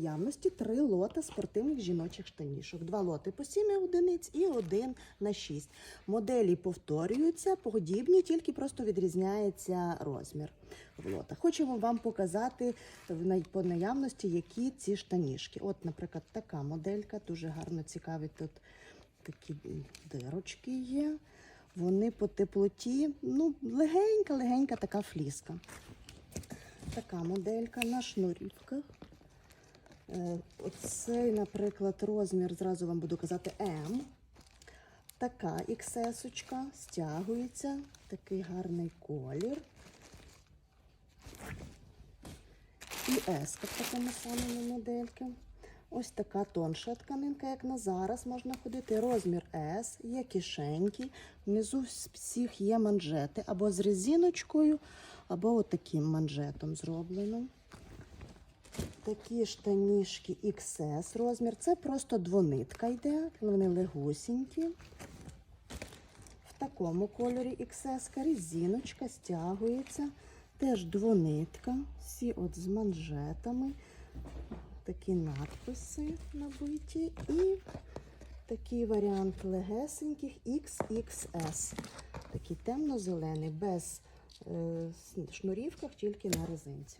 наявності три лота спортивних жіночих штанішок. Два лоти по 7 одиниць і один на 6. Моделі повторюються, подібні, тільки просто відрізняється розмір в лотах. Хочемо вам показати по наявності, які ці штанішки. От, наприклад, така моделька, дуже гарно цікаві тут такі дирочки є. Вони по теплоті, ну, легенька-легенька така фліска. Така моделька на шнурівках. Е, Оцей, наприклад, розмір, зразу вам буду казати М. Така XS-очка стягується, такий гарний колір. І S в такому самому модельки. Ось така тонша тканинка, як на зараз можна ходити. Розмір S, є кишеньки. Внизу всіх є манжети або з резиночкою, або отаким манжетом зроблено. Такі штанішки XS розмір. Це просто двонитка йде, вони легусінькі. В такому кольорі XS резиночка стягується. Теж двонитка, всі от з манжетами, такі надписи набиті і такий варіант легесеньких XXS. Такий темно-зелений, без е, шнурівках, тільки на резинці.